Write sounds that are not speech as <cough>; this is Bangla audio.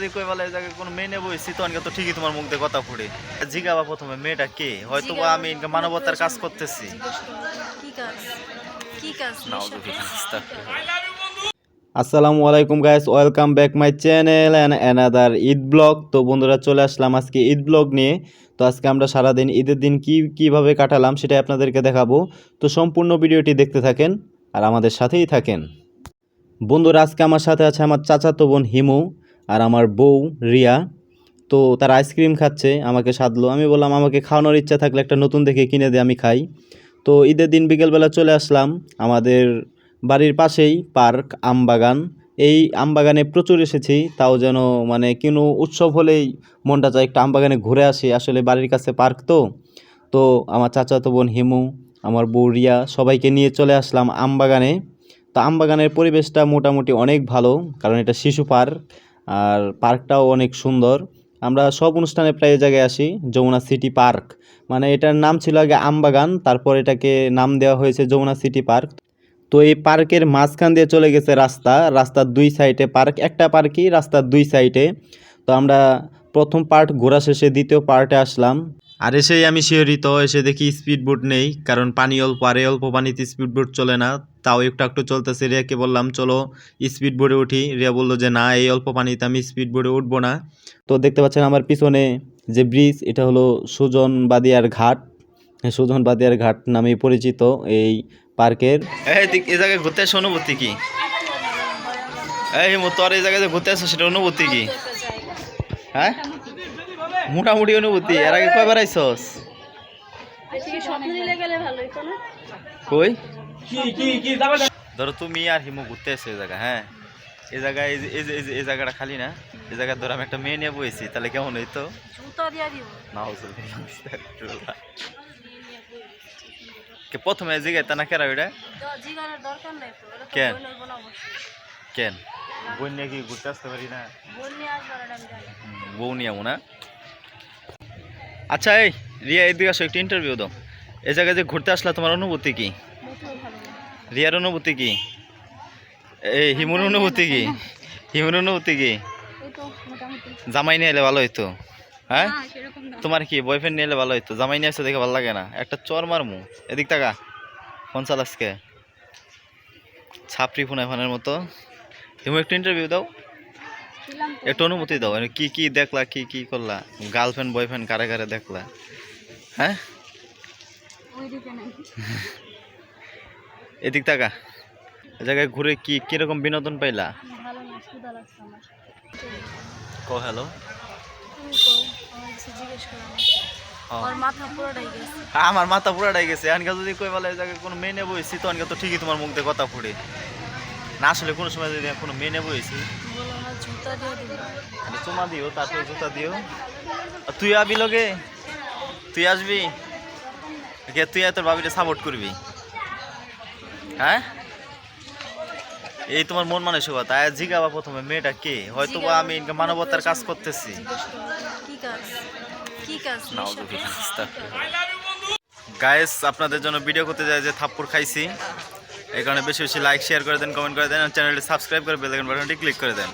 যদি কই বলে এই জায়গায় কোনো মেয়ে নেব তখন তো ঠিকই তোমার মুখ দিয়ে কথা ফুটে। জিগাবা প্রথমে মেয়েটা কে? হয়তো বা আমি ইনকা মানবতার কাজ করতেছি। কি কাজ? কি কাজ? আসসালামু আলাইকুম guys welcome back my channel and another Eid blog তো বন্ধুরা চলে আসলাম আজকে ঈদ ব্লগ নিয়ে। তো আজকে আমরা সারাদিন ঈদের দিন কি কীভাবে কাটালাম সেটাই আপনাদেরকে দেখাবো। তো সম্পূর্ণ ভিডিওটি দেখতে থাকেন আর আমাদের সাথেই থাকেন। বন্ধুরা আজকে আমার সাথে আছে আমার চাচাতো বোন হিমু। আর আমার বউ রিয়া, তো তার আইসক্রিম খাচ্ছে, আমাকে সাধলো। আমি বললাম, আমাকে খাওয়ানোর ইচ্ছা থাকলে একটা নতুন দেখে কিনে দে, আমি খাই। তো ঈদের দিন বিকেলবেলা চলে আসলাম, আমাদের বাড়ির পাশেই পার্ক, আমবাগান। এই আমবাগানে প্রচুর এসেছি, তাও যেন মানে কোনো উৎসব হলেই মনটা চায় একটা আমবাগানে ঘুরে আসি। আসলে বাড়ির কাছে পার্ক তো। তো আমার চাচাতো বোন হিমু, আমার বউ রিয়া, সবাইকে নিয়ে চলে আসলাম আমবাগানে। তো আমবাগানের পরিবেশটা মোটামুটি অনেক ভালো, কারণ এটা শিশু পার্ক। আর পার্কটাও অনেক সুন্দর। আমরা সব অনুষ্ঠানে প্রায় জায়গায় আসি, যমুনা সিটি পার্ক। মানে এটার নাম ছিল আগে আমবাগান, তারপর এটাকে নাম দেওয়া হয়েছে যমুনা সিটি পার্ক। তো এই পার্কের মাঝখান দিয়ে চলে গেছে রাস্তা, রাস্তার দুই সাইডে পার্ক, একটা পার্কই রাস্তার দুই সাইডে। তো আমরা প্রথম পার্ট ঘোরা শেষে দ্বিতীয় পার্টে আসলাম। আর এসেই আমি শিহরিত এসে দেখি স্পিড বোট নেই কারণ পানি অল্প আরে অল্প পানিতে স্পিড বোট চলে না। তাও একটু একটু চলতেছে রিয়াকে বললাম চলো স্পিড বোর্ডে উঠি। রিয়া বলল যে না এই অল্প পানিতে আমি স্পিড বোর্ডে উঠবো না। তো দেখতে পাচ্ছেন আমার পিছনে যে ব্রিজ এটা হলো সুজন বাদিয়ার ঘাট। সুজন বাদিয়ার ঘাট নামে পরিচিত এই পার্কের। এই জায়গায় ঘুরতে আসো অনুভূতি কি? এই তোর এই জায়গায় যে ঘুরতে আসো সেটা অনুভূতি কি? হ্যাঁ? মোটামুটি অনুভূতি। এর আগে কয়বার আইসস? কই? ধরো তুমি আর হিমু ঘুরতে এসো এই জায়গা হ্যাঁ? এই জায়গায় এই যে- এই যে এই যে- এই জায়গাটা খালি না? এই জায়গায় ধরো আমি একটা মেয়ে নিয়ে বইছি তাহলে কেমন হইতো? জুতা দিয়া দিব। না কে প্রথমে জিগাইতে না কেরা ওইটা? জিগানোর দরকার নাই তো এটা তো কেন? কেন? বোন নিয়ে কি ঘুরতে আসতে পারি না? নিয়ে আমি বউ নিয়ে না? আচ্ছা এই রিয়া এদিকে আসো একটু ইন্টারভিউ দাও। এই জায়গায় যে ঘুরতে আসলা তোমার অনুভূতি কি? রিয়ার অনুভূতি কি? এই হিমুর অনুভূতি কি? হিমুর অনুভূতি কি? জামাই নিয়ে এলে ভালো হইতো। হ্যাঁ? তোমার কি বয়ফ্রেন্ড নিয়ে এলে ভালো হইতো? জামাই নিয়ে আসতে দেখে ভালো লাগে না। একটা চর মারমু। এদিক টাকা ফোন চালাসকে ছাপড়ি ফোন ফোনের মতো। তুমি একটু ইন্টারভিউ দাও। একটু অনুমতি দাও মানে কি কি দেখলা কি কি করলা? গার্লফ্রেন্ড বয়ফ্রেন্ড কারে কারে দেখলা? হ্যাঁ? <laughs> এদিক টাকা এ জায়গায় ঘুরে কি কীরকম বিনোদন পাইলা? ভালো না আমার। কো হ্যালো আমার মাথা পুরোটাই গেছে। আমার পুরাটাই গেছে। আনকা যদি কই বলে জায়গায় কোনো মেয়ে নেব তো আনকা তো ঠিকই তোমার মুখ দিয়ে কথা ফুটে। না আসলে কোনো সময় যদি কোনো মেয়ে নেব জুতা চুমা দিও তারপরে জুতা দিও। তুই আবি লগে? তুই আসবি? তুই তোর বাবিটা সাপোর্ট করবি? হ্যাঁ? এই তোমার মন মানসিকতা আয় জিগাবা প্রথমে মেয়েটা কে? হয়তো বা আমি মানবতার কাজ করতেছি। গায়েস আপনাদের জন্য ভিডিও করতে যায় যে থাপ্পড় খাইছি। এই কারণে বেশি বেশি লাইক শেয়ার করে দেন কমেন্ট করে দেন চ্যানেলটি সাবস্ক্রাইব করে বেল আইকন বাটনটি ক্লিক করে দেন।